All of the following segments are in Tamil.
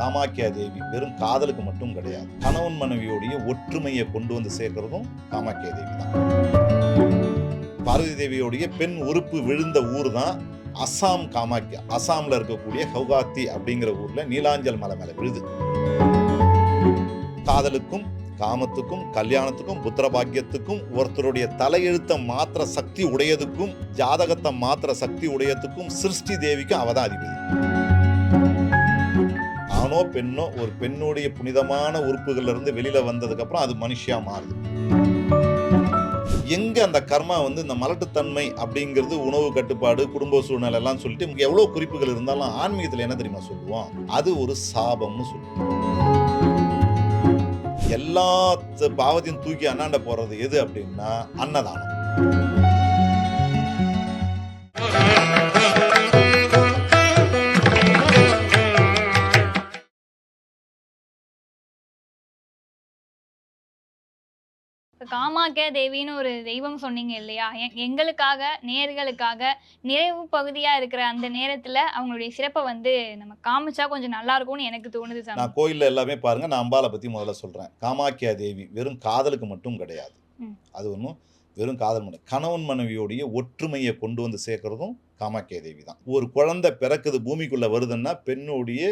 காமாக்கியா தேவி வெறும் காதலுக்கு மட்டும் கிடையாது. கணவன் மனைவியோடைய ஒற்றுமையை கொண்டு வந்து சேர்க்கிறதும் காமாக்கியா தேவி தான். பார்வதி தேவியோடைய பெண் உறுப்பு விழுந்த ஊர் தான் அசாம் காமாக்கியா. அசாம்ல இருக்கக்கூடிய ஹவுகாத்தி அப்படிங்கிற ஊர்ல நீலாஞ்சல் மலை மேல விழுது. காதலுக்கும் காமத்துக்கும் கல்யாணத்துக்கும் புத்திர பாக்கியத்துக்கும் ஒருத்தருடைய தலையெழுத்தை மாத்திர சக்தி உடையதுக்கும் ஜாதகத்தை மாத்திர சக்தி உடையதுக்கும் சிருஷ்டி தேவிக்கும் அவதான் அதிபதி ஆணோ பெண்ணோ ஒரு பெண்ணுடைய புனிதமான உறுப்புகள்ல இருந்து வெளியில வந்ததுக்கு அப்புறம் அது மனுஷியா மாறுது. எங்க அந்த கர்மா வந்து இந்த மலட்டுத்தன்மை அப்படிங்கிறது உணவு கட்டுப்பாடு குடும்ப சூழ்நிலை எல்லாம் சொல்லிட்டு இங்க எவ்வளவு குறிப்புகள் இருந்தாலும் ஆன்மீகத்துல என்ன தெரியுமா சொல்லுவோம்? அது ஒரு சாபம்னு சொல்லுவோம். எல்லா பாவத்தையும் தூக்கி அண்ணாண்ட போறது எது அப்படின்னா அன்னதானம். இப்ப காமாக்கியா தேவின்னு ஒரு தெய்வம் சொன்னீங்க இல்லையா? எங்களுக்காக நேர்களுக்காக நிறைவு பகுதியா இருக்கிற அந்த நேரத்துல அவங்களுடைய சிறப்பை வந்து நம்ம காமிச்சா கொஞ்சம் நல்லா இருக்கும்னு எனக்கு தோணுது நான் கோயில்ல எல்லாமே பாருங்க நான் அம்பாலை பத்தி முதல்ல சொல்றேன். காமாக்கியா தேவி வெறும் காதலுக்கு மட்டும் கிடையாது. அது ஒன்றும் வெறும் காதல் மட்டும். கணவன் மனைவியோடைய ஒற்றுமையை கொண்டு வந்து சேர்க்கறதும் காமாக்கியா தேவி தான். ஒரு குழந்தை பிறக்குது பூமிக்குள்ள வருதுன்னா பெண்ணுடைய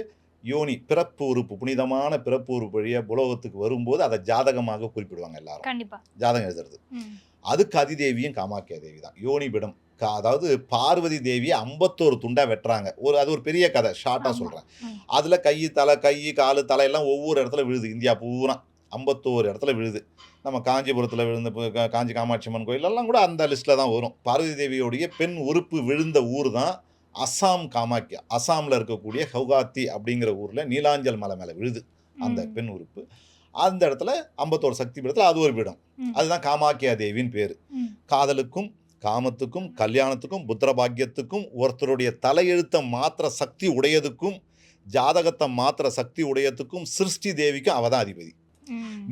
யோனி பிறப்பு உறுப்பு புனிதமான பிறப்பு உறுப்பு வழியா புலோகத்துக்கு வரும்போது அதை ஜாதகமாக குறிப்பிடுவாங்க எல்லாரும். ஜாதகம் எழுதுறது. அதுக்கு அதிதேவியும் காமாக்கியா தேவி தான். யோனிபிடம் கா- அதாவது பார்வதி தேவியை ஐம்பத்தோரு துண்டா வெட்டுறாங்க. ஒரு அது ஒரு பெரிய கதை ஷார்ட்டா ஆமா. சொல்றேன். ம். அதுல கை தலை கை காலு தலையெல்லாம் ஒவ்வொரு இடத்துல விழுது. இந்தியா பூரா ஐம்பத்தோரு இடத்துல விழுது. நம்ம காஞ்சிபுரத்தில் விழுந்த காஞ்சி காமாட்சி அம்மன் கோயில் எல்லாம் கூட அந்த லிஸ்ட்டில் தான் வரும். பார்வதி தேவியோடைய பெண் உறுப்பு விழுந்த ஊர் தான் அசாம் காமாக்கியா அசாமில் இருக்கக்கூடிய கவுகாத்தி அப்படிங்கிற ஊரில் நீலாஞ்சல் மலை மேலே விழுது அந்த. பெண் உறுப்பு அந்த இடத்துல ஐம்பத்தோரு சக்தி பீடத்தில் அது ஒரு பீடம். அதுதான் காமாக்கியா தேவின்னு பேர். காதலுக்கும் காமத்துக்கும் கல்யாணத்துக்கும் புத்திர பாக்கியத்துக்கும் ஒருத்தருடைய தலையெழுத்த மாத்திர சக்தி உடையதுக்கும் ஜாதகத்தை மாத்திர சக்தி உடையதுக்கும் சிருஷ்டி தேவிக்கும் அவ தான் அதிபதி.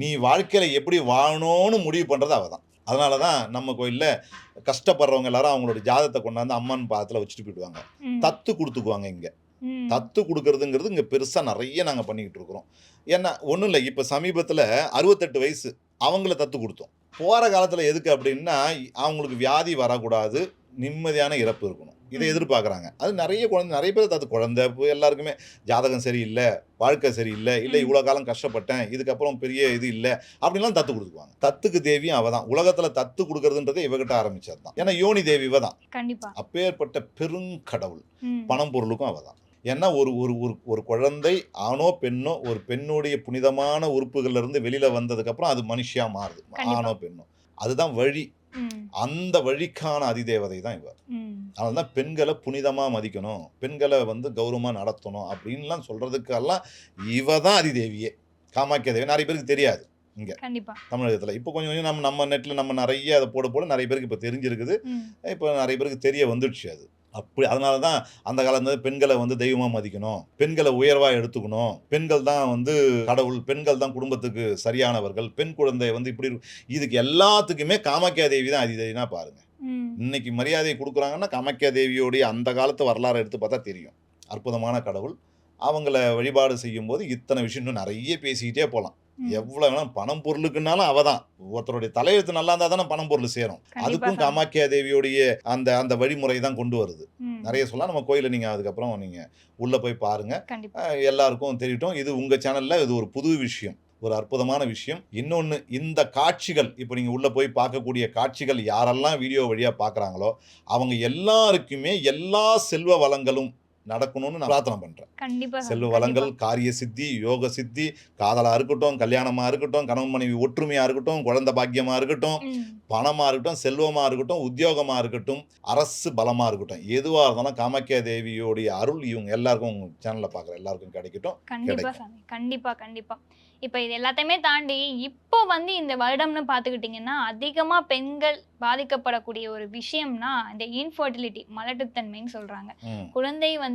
நீ வாழ்க்கையில எப்படி வாழணும்னு முடிவு பண்றது அவ தான் அதனால தான் நம்ம கோயில்ல கஷ்டப்படுறவங்க எல்லாரும் அவங்களோட ஜாதகத்தை கொண்டாந்து அம்மன் பாதத்தில் வச்சுட்டு போயிடுவாங்க. தத்து கொடுத்துக்குவாங்க இங்க. தத்து கொடுக்கறதுங்கிறது இங்கே பெருசாக நிறைய நாங்கள் பண்ணிக்கிட்டு இருக்கிறோம். ஏன்னா ஒன்றும் இல்லை இப்போ சமீபத்தில் அறுபத்தெட்டு வயசு அவங்கள தத்து கொடுத்தோம். போகிற காலத்தில் எதுக்கு அப்படின்னா அவங்களுக்கு வியாதி வரக்கூடாது. நிம்மதியான இறப்பு இருக்கணும். இதை. எதிர்பார்க்குறாங்க. அது நிறைய குழந்தை நிறைய பேர் தத்து குழந்தை எல்லாருக்குமே ஜாதகம் சரியில்லை வாழ்க்கை சரியில்லை இல்லை. இவ்வளோ காலம் கஷ்டப்பட்டேன் இதுக்கப்புறம் பெரிய இது இல்லை அப்படின்லாம் தத்து கொடுத்துக்குவாங்க. தத்துக்கு தேவியும் அவ தான். உலகத்தில் தத்து கொடுக்கறதுன்றதை இவகிட்ட ஆரம்பிச்சது தான் ஏன்னா யோனி தேவி இவ தான். கண்டிப்பா. அப்பேற்பட்ட பெருங்கடவுள். பணம் பொருளுக்கும் அவ தான். ஏன்னா ஒரு ஒரு ஒரு ஒரு குழந்தை ஆணோ பெண்ணோ ஒரு பெண்ணுடைய புனிதமான உறுப்புகள்ல இருந்து வெளியில வந்ததுக்கு அப்புறம் அது மனுஷியா மாறுது. ஆணோ பெண்ணோ. அதுதான் வழி. அந்த வழிக்கான அதிதேவதை தான் இவ ம். அதனால தான் பெண்களை புனிதமா மதிக்கணும் பெண்களை வந்து கௌரவமா நடத்தணும் அப்படின்லாம் சொல்றதுக்கெல்லாம் இவ தான் அதிதேவியே. காமாக்கிய தேவி. நிறைய பேருக்கு தெரியாது கண்டிப்பா. தமிழகத்துல. இப்போ கொஞ்சம் கொஞ்சம் நம்ம நம்ம நெட்ல நம்ம நிறைய அதை போட போட நிறைய பேருக்கு இப்போ தெரிஞ்சிருக்குது. இப்போ நிறைய பேருக்கு தெரிய வந்துடுச்சு அது. அப்படி அதனால தான் அந்த காலத்துல பெண்களை வந்து தெய்வமா மதிக்கணும். பெண்களை உயர்வா எடுத்துக்கணும். பெண்கள் தான் வந்து கடவுள் பெண்கள் தான் குடும்பத்துக்கு சரியானவர்கள் பெண் குழந்தை வந்து இப்படி. இதுக்கு எல்லாத்துக்குமே காமாக்கியா தேவி தான் அதிதேவினா பாருங்க. இன்னைக்கு மரியாதை கொடுக்குறாங்கன்னா காமாக்கியா தேவியோடைய அந்த காலத்து வரலாறு எடுத்து பார்த்தா தெரியும். அற்புதமான கடவுள். அவங்கள வழிபாடு செய்யும்போது இத்தனை விஷயம் நிறைய பேசிக்கிட்டே போகலாம் ம். எவ்வளவு வேணா பணம் பொருளுக்குனாலும் அவ தான் ஒருத்தருடைய தலையெழுத்து நல்லா இருந்தால் தானே பணம் பொருள் சேரும். அதுக்கும். காமாக்கியா தேவியோடைய அந்த அந்த வழிமுறை தான் கொண்டு வருது. நிறைய சொல்லலாம். நம்ம கோயிலில் நீங்கள் அதுக்கப்புறம் நீங்கள் உள்ளே போய் பாருங்க. கண்டிப்பா. அஹ் எல்லாருக்கும் தெரியட்டும் இது உங்கள் சேனலில் இது ஒரு புது விஷயம். ஒரு அற்புதமான விஷயம். இன்னொன்று இந்த காட்சிகள் இப்போ நீங்கள் உள்ளே போய் பார்க்கக்கூடிய காட்சிகள் யாரெல்லாம் வீடியோ வழியாக பார்க்குறாங்களோ அவங்க எல்லாருக்குமே எல்லா செல்வ வளங்களும் நடக்கணும்னு நான் பிரார்த்தனை பண்ணுறேன் கண்டிப்பா சாமி. செல்வ வளங்கள் காரிய சித்தி யோக சித்தி காதலா இருக்கட்டும் கல்யாணமா இருக்கட்டும் கணவன் மனைவி ஒற்றுமையா இருக்கட்டும் குழந்தை பாக்கியமா இருக்கட்டும். பணமா இருக்கட்டும் செல்வமா இருக்கட்டும் உத்தியோகமா இருக்கட்டும் அரசு பலமா இருக்கட்டும் எதுவா இருந்தாலும் காமாக்கியா தேவியோடைய அருள் இவங்க எல்லாருக்கும் உங்க சேனல்ல பாக்குற எல்லாருக்கும் கிடைக்கட்டும் கண்டிப்பா. சாமி கண்டிப்பா கண்டிப்பா இப்ப இது எல்லாத்தையுமே தாண்டி இப்போ வந்து இந்த வருடம்னு பாத்துக்கிட்டீங்கன்னா அதிகமா பெண்கள் பாதிக்கப்படக்கூடிய ஒரு விஷயம்னா இந்த இன்ஃபர்டிலிட்டி மலட்டுத்தன்மைன்னு சொல்றாங்க ம், குழந்தை வந்து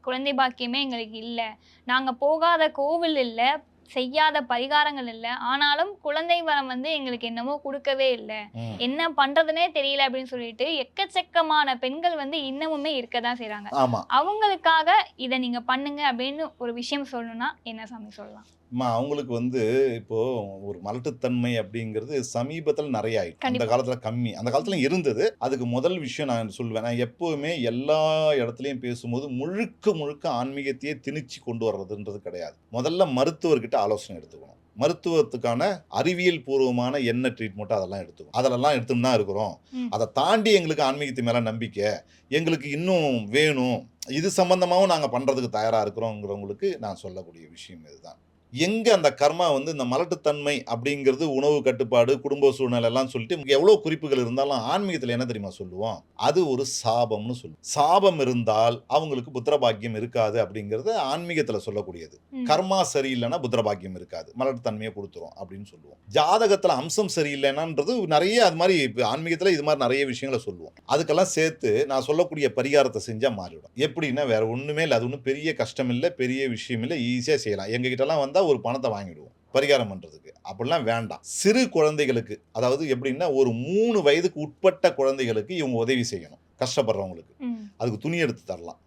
குழந்தை பாக்கியமே எங்களுக்கு இல்ல. நாங்க போகாத கோவில் இல்ல செய்யாத பரிகாரங்கள் இல்லை. ஆனாலும் குழந்தை வரம் வந்து எங்களுக்கு என்னமோ கொடுக்கவே இல்லை. என்ன பண்றதுனே தெரியல அப்படின்னு சொல்லிட்டு எக்கச்சக்கமான பெண்கள் வந்து இன்னமுமே இருக்க தான் செய்றாங்க. ஆமா. அவங்களுக்காக இதை நீங்க பண்ணுங்க அப்படின்னு ஒரு விஷயம் சொல்லணும்னா என்ன சாமி சொல்லலாம்? அம்மா அவங்களுக்கு வந்து இப்போ ஒரு மலட்டுத்தன்மை அப்படிங்கிறது சமீபத்தில் நிறைய ஆயிடுச்சு அந்த. காலத்துல கம்மி. அந்த காலத்துல இருந்தது. அதுக்கு முதல் விஷயம் நான் சொல்லுவேன் நான் எப்பவுமே எல்லா இடத்துலையும் பேசும்போது முழுக்க முழுக்க ஆன்மீகத்தையே திணிச்சு கொண்டு வர்றதுன்றது கிடையாது. முதல்ல மருத்துவர்கிட்ட ஆலோசனை எடுத்துக்கணும். மருத்துவத்துக்கான அறிவியல் பூர்வமான என்ன ட்ரீட்மெண்ட்டோ அதெல்லாம் எடுத்துக்கணும். அதெல்லாம் எடுத்துன்னு தான் இருக்கிறோம். அதை தாண்டி எங்களுக்கு ஆன்மீகத்து மேல நம்பிக்கை எங்களுக்கு இன்னும் வேணும். இது சம்பந்தமாகவும் நாங்கள் பண்றதுக்கு தயாரா இருக்கிறோங்கிறவங்களுக்கு நான் சொல்லக்கூடிய விஷயம் இதுதான். எங்க அந்த கர்மா வந்து இந்த மலட்டுத்தன்மை அப்படிங்கிறது உணவு கட்டுப்பாடு குடும்ப சூழ்நிலை எல்லாம் சொல்லிட்டு இங்க எவ்வளவு குறிப்புகள் இருந்தாலும் ஆன்மீகத்துல என்ன தெரியுமா சொல்லுவோம்? அது ஒரு சாபம்னு சொல்லுவோம். சாபம் இருந்தால் அவங்களுக்கு புத்திர பாக்கியம் இருக்காது அப்படிங்கிறது ஆன்மீகத்துல சொல்லக்கூடியது. கர்மா சரியில்லைன்னா புத்திர பாக்கியம் இருக்காது. மலட்டுத்தன்மையை கொடுத்துரும் அப்படின்னு சொல்லுவோம். ஜாதகத்துல அம்சம் சரியில்லைன்னான்றது நிறைய அது மாதிரி இப்ப ஆன்மீகத்துல இது மாதிரி நிறைய விஷயங்களை சொல்லுவோம். அதுக்கெல்லாம் சேர்த்து நான் சொல்லக்கூடிய பரிகாரத்தை செஞ்சா மாறிடும். எப்படின்னா வேற ஒண்ணுமே இல்லை. அது ஒன்றும் பெரிய கஷ்டம் இல்லை பெரிய விஷயம் இல்லை ஈஸியா செய்யலாம். எங்க கிட்டலாம் வந்தா ஒரு பணத்தை வாங்கிடுவோம். பரிகாரம் பண்றதுக்கு. அப்படிலாம் வேண்டாம். சிறு குழந்தைகளுக்கு அதாவது எப்படின்னா ஒரு மூணு வயதுக்கு உட்பட்ட குழந்தைகளுக்கு இவங்க உதவி செய்யணும். கஷ்டப்படுறவங்களுக்கு. அதுக்கு துணி எடுத்து தரலாம்.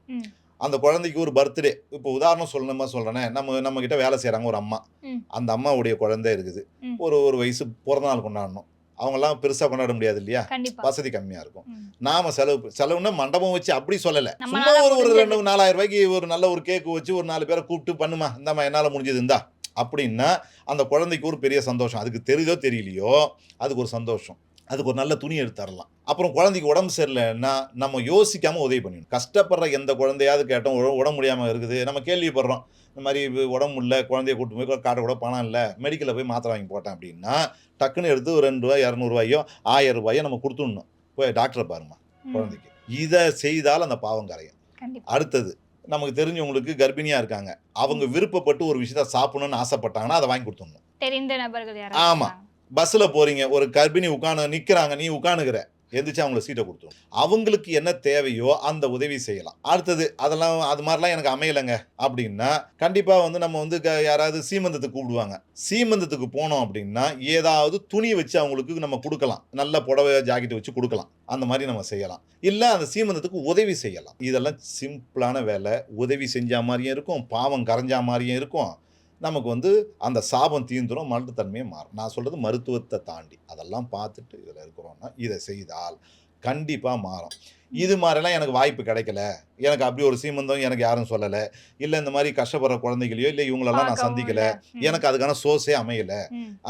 அந்த குழந்தைக்கு ஒரு பர்த்டே. இப்போ உதாரணம் சொல்லணுமா சொல்றேனே நம்ம நம்ம கிட்ட வேலை செய்றாங்க ஒரு அம்மா. அந்த அம்மாவுடைய குழந்தை இருக்குது. ஒரு ஒரு வயசு பிறந்த நாள் கொண்டாடணும். அவங்கெல்லாம் பெருசா கொண்டாட முடியாது இல்லையா? வசதி கம்மியா இருக்கும். நாம செலவு செலவுன்னா மண்டபம் வச்சு அப்படி சொல்லல. சும்மா ஒரு ஒரு. ரெண்டு நாலாயிரம் ரூபாய்க்கு ஒரு நல்ல ஒரு கேக் வச்சு ஒரு நாலு பேரை கூப்பிட்டு பண்ணுமா? இந்தாம்மா என்னால முடிஞ்சது இந்தா. அப்படின்னா அந்த குழந்தைக்கு ஒரு பெரிய சந்தோஷம். அதுக்கு தெரியுதோ தெரியலையோ அதுக்கு ஒரு சந்தோஷம். அதுக்கு ஒரு நல்ல துணி எடுத்து தரலாம். அப்புறம் குழந்தைக்கு உடம்பு சரியில்லைன்னா நம்ம யோசிக்காம உதவி பண்ணிடணும். கஷ்டப்படுற எந்த குழந்தையாவது கேட்டோம் உட- உடம்பு முடியாம இருக்குது. நம்ம கேள்விப்படுறோம். இந்த மாதிரி உடம்பு இல்லை குழந்தைய கூட்டு போய் காட்ட கூட பணம் இல்லை மெடிக்கலில் போய் மாத்திரை வாங்கி போட்டேன் அப்படின்னா டக்குன்னு எடுத்து ஒரு ரெண்டு ரூபாய் இரநூறுவாயோ ஆயிரம் ரூபாயோ நம்ம கொடுத்துடணும். போய் டாக்டரை பாருமா. குழந்தைக்கு. இதை செய்தால் அந்த பாவம் கரையும். அடுத்தது நமக்கு தெரிஞ்சவங்களுக்கு கர்ப்பிணியா இருக்காங்க. அவங்க விருப்பப்பட்டு ஒரு விஷயத்த சாப்பிடணும்னு ஆசைப்பட்டாங்கன்னா அதை வாங்கி கொடுத்துடணும். தெரிந்த நபர்கள் ஆமா. யாராவது பஸ்ல போறீங்க ஒரு கர்ப்பிணி உட்காந்து நிக்கிறாங்க நீ உட்காந்துக்கிற எந்திரிச்சு அவங்கள சீட்டை கொடுத்துரும். அவங்களுக்கு என்ன தேவையோ அந்த உதவி செய்யலாம். அடுத்தது அதெல்லாம் அது மாதிரிலாம் எனக்கு அமையலைங்க அப்படின்னா கண்டிப்பாக வந்து நம்ம வந்து க- யாராவது சீமந்தத்துக்கு கூப்பிடுவாங்க. சீமந்தத்துக்கு போனோம் அப்படின்னா ஏதாவது துணி வச்சு அவங்களுக்கு நம்ம கொடுக்கலாம். நல்ல புடவை ஜாக்கெட் வச்சு கொடுக்கலாம். அந்த மாதிரி நம்ம செய்யலாம். இல்லை அந்த சீமந்தத்துக்கு உதவி செய்யலாம். இதெல்லாம் சிம்பிளான வேலை. உதவி செஞ்ச மாதிரியும் இருக்கும். பாவம் கரைஞ்சா மாதிரியும் இருக்கும். நமக்கு வந்து அந்த சாபம் தீந்துரும் மலட்டுத்தன்மையை மாறும். நான் சொல்றது மருத்துவத்தை தாண்டி. அதெல்லாம் பார்த்துட்டு இதில் இருக்கிறோம்னா இதை செய்தால் கண்டிப்பாக மாறும். இது மாதிரிலாம் எனக்கு வாய்ப்பு கிடைக்கல. எனக்கு அப்படி ஒரு சீமந்தம் எனக்கு யாரும் சொல்லலை. இல்லை இந்த மாதிரி கஷ்டப்படுற குழந்தைகளையோ இல்லை இவங்களெல்லாம் நான் சந்திக்கல. எனக்கு அதுக்கான சோர்ஸே அமையல.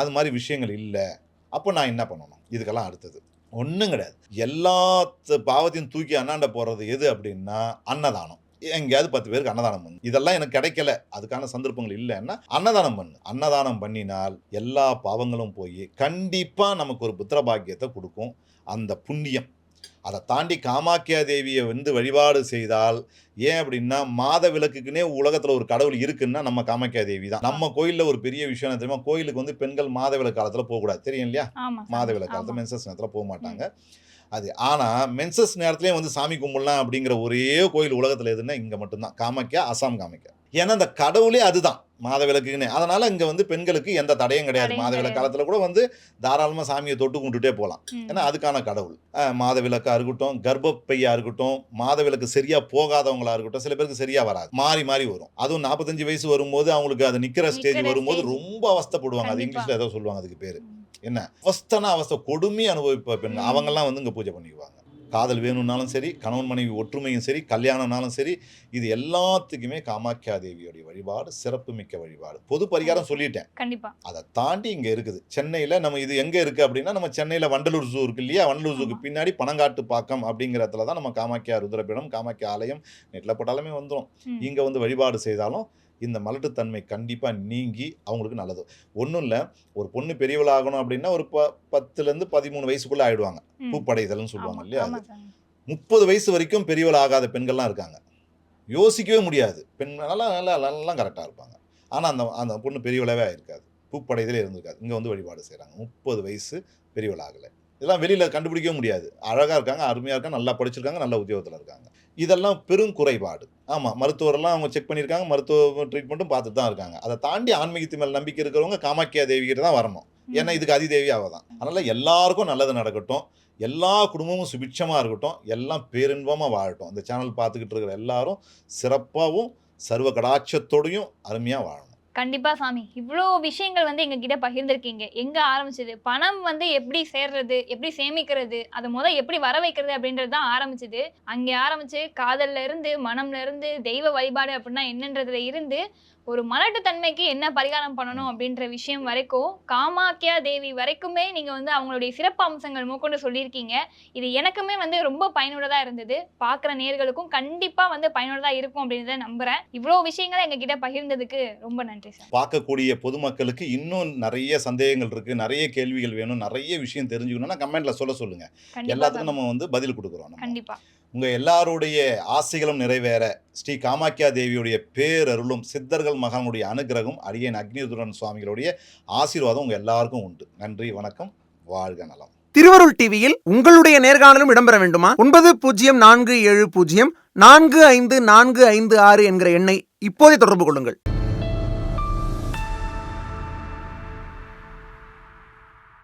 அது மாதிரி விஷயங்கள் இல்லை. அப்போ நான் என்ன பண்ணணும்? இதுக்கெல்லாம் அடுத்தது. ஒன்றும் கிடையாது. எல்லா பாவத்தையும் தூக்கி அண்ணாண்ட போடுறது எது அப்படின்னா அன்னதானம். எங்கேயாவது பத்து பேருக்கு அன்னதானம் பண்ணு. இதெல்லாம் எனக்கு கிடைக்கல. அதுக்கான சந்தர்ப்பங்கள் இல்லைன்னா அன்னதானம் பண்ணு. அன்னதானம் பண்ணினால் எல்லா பாவங்களும் போய் கண்டிப்பாக நமக்கு ஒரு புத்திர பாக்கியத்தை கொடுக்கும். அந்த புண்ணியம். அதை தாண்டி காமாக்கியா தேவியை வந்து வழிபாடு செய்தால் ஏன் அப்படின்னா மாத விளக்குக்குன்னே உலகத்தில் ஒரு கடவுள் இருக்குன்னா நம்ம காமாக்கியா தேவி தான். நம்ம கோயிலில் ஒரு பெரிய விஷயம் என்ன தெரியுமா? கோயிலுக்கு வந்து பெண்கள் மாத விளக்கு காலத்தில் போகக்கூடாது. தெரியும் இல்லையா? மாத. விளக்கு காலத்தில். மென்சஸ் நேரத்தில் போக மாட்டாங்க. அது ஆனால் மென்சஸ் நேரத்துலேயே வந்து சாமி கும்பிடலாம் அப்படிங்கிற ஒரே கோயில் உலகத்தில் எதுன்னா இங்கே மட்டும்தான். காமாக்கியா அசாம் காமாக்கியா. ஏன்னா அந்த கடவுளே அதுதான் மாத விளக்குன்னு அதனால இங்கே வந்து பெண்களுக்கு எந்த தடையும் கிடையாது தடையும் மாத விளக்கு கிடையாது. காலத்தில் கூட வந்து தாராளமாக சாமியை தொட்டு கும்பிட்டுட்டே போகலாம். ஏன்னா அதுக்கான கடவுள் அஹ் மாத விளக்கா இருக்கட்டும் கர்ப்பப்பையா இருக்கட்டும் மாத விளக்கு சரியா போகாதவங்களா இருக்கட்டும் சில பேருக்கு சரியா வராது மாறி மாறி வரும் அதுவும் நாற்பத்தஞ்சு வயசு வரும்போது அவங்களுக்கு அது நிக்கிற ஸ்டேஜ் வரும்போது. ரொம்ப அவஸ்தைப்படுவாங்க அது. இங்கிலீஷ்ல ஏதோ சொல்லுவாங்க அதுக்கு பேரு. என்ன அவஸ்தனா அவஸ்தை கொடுமை அனுபவிப்ப பெண்கள் ம். அவங்கெல்லாம் வந்து இங்க பூஜை பண்ணிக்குவாங்க காதல் வேணும்னாலும் சரி கணவன் மனைவி ஒற்றுமையும் சரி கல்யாணம்னாலும் சரி இது எல்லாத்துக்குமே காமாக்கியா தேவியோடைய வழிபாடு சிறப்பு மிக்க வழிபாடு. பொது பரிகாரம் சொல்லிட்டேன். கண்டிப்பா. அதை தாண்டி இங்க இருக்குது. சென்னையில நம்ம இது எங்க இருக்கு அப்படின்னா நம்ம சென்னையில வண்டலூர் ஜூ இருக்கு இல்லையா? வண்டலூர் ஜூக்கு. பின்னாடி பனங்காட்டு பாக்கம் அப்படிங்கிற இடத்துல தான் நம்ம காமாக்கியா ருத்ரபீடம் காமாக்கியா ஆலயம் நெட்ல போட்டாலுமே வந்துடும். இங்க வந்து வழிபாடு செய்தாலும் இந்த மலட்டுத்தன்மை கண்டிப்பா நீங்கி அவங்களுக்கு நல்லது. ஒன்றும் இல்லை ஒரு பொண்ணு பெரியவளாகணும் அப்படின்னா ஒரு ப பத்துலேருந்து பதிமூணு வயசுக்குள்ள ஆயிடுவாங்க. ம். பூப்படைதல்னு சொல்லுவாங்க இல்லையா? அது. முப்பது வயசு வரைக்கும் பெரியவள் ஆகாத பெண்கள்லாம் இருக்காங்க. யோசிக்கவே முடியாது. பெண் நல்லா நல்லா கரெக்டாக இருப்பாங்க. ஆனால் அந்த அந்த பொண்ணு பெரியவளாவே இருக்காது. பூப்படைதலே இருந்திருக்காது. இங்கே வந்து வழிபாடு செய்கிறாங்க முப்பது வயசு பெரியவள் ஆகலை இதெல்லாம் வெளியில் கண்டுபிடிக்கவே முடியாது. அழகாக இருக்காங்க அருமையாக இருக்காங்க நல்லா படிச்சிருக்காங்க நல்ல உத்தியோகத்தில் இருக்காங்க. இதெல்லாம் பெரும் குறைபாடு. ஆமாம் மருத்துவரெல்லாம் அவங்க செக் பண்ணியிருக்காங்க மருத்துவ ட்ரீட்மெண்ட்டும் பார்த்துட்டு தான் இருக்காங்க. அதை தாண்டி ஆன்மீகத்து மேல் நம்பிக்கை இருக்கிறவங்க காமாக்கியா தேவி கிட்ட தான் வரணும். ஏன்னா இதுக்கு அதிதேவி அவ தான் அதனால் எல்லாருக்கும் நல்லது நடக்கட்டும். எல்லா குடும்பமும் சுபிட்சமாக இருக்கட்டும். எல்லாம் பேரின்பமாக வாழட்டும். இந்த சேனல் பார்த்துக்கிட்டு இருக்கிற எல்லாரும் சிறப்பாகவும் சர்வ கடாட்சத்தோடையும் அருமையாக வாழணும். கண்டிப்பா சாமி. இவ்வளோ விஷயங்கள் வந்து எங்ககிட்ட பகிர்ந்திருக்கீங்க. எங்க ஆரம்பிச்சது? பணம் வந்து எப்படி சேர்றது? எப்படி சேமிக்கிறது? அதை முதல் எப்படி வர வைக்கிறது அப்படின்றது தான் ஆரம்பிச்சது. அங்கே ஆரம்பிச்சு காதல்ல இருந்து மனம்ல இருந்து தெய்வ வழிபாடு அப்படின்னா என்னன்றதுல இருந்து ஒரு மலட்டுத்தன்மைக்கு என்ன பரிகாரம் பண்ணணும் அப்படின்ற விஷயம் வரைக்கும் காமாக்கியா தேவி வரைக்குமே நீங்க வந்து அவங்களுடைய சிறப்பு அம்சங்கள் மூக்கொண்டு சொல்லியிருக்கீங்க. இது எனக்குமே வந்து ரொம்ப பயனுள்ளதா இருந்தது. பார்க்குற நேர்களுக்கும் கண்டிப்பா வந்து பயனுள்ளதா இருக்கும் அப்படின்றத நம்புறேன். இவ்வளோ விஷயங்களை எங்ககிட்ட பகிர்ந்ததுக்கு ரொம்ப நன்றி சார். பார்க்கக்கூடிய பொதுமக்களுக்கு இன்னும் நிறைய சந்தேகங்கள் இருக்குது நிறைய கேள்விகள் வேணும். நிறைய விஷயம் தெரிஞ்சுக்கணும்னா கமெண்ட்டில் சொல்ல கண்டிப்பா எல்லாத்துக்கும். நம்ம வந்து பதில் கொடுக்குறோம் கண்டிப்பா. உங்கள் எல்லாருடைய ஆசைகளும் நிறைவேற ஸ்ரீ காமாக்கியா தேவியுடைய பேரருளும் சித்தர்கள் மகானுடைய அனுகிரகம் அடியேன் அக்னிதுரன் சுவாமிகளுடைய ஆசீர்வாதம் உங்கள் எல்லாருக்கும் உண்டு. நன்றி வணக்கம் வாழ்க நலம். திருவருள் டிவியில் உங்களுடைய நேர்காணலும் இடம்பெற வேண்டுமா? ஒன்பது பூஜ்ஜியம் நான்கு ஏழு பூஜ்ஜியம் நான்கு ஐந்து நான்கு ஐந்து ஆறு என்கிற எண்ணை இப்போதே தொடர்பு கொள்ளுங்கள்.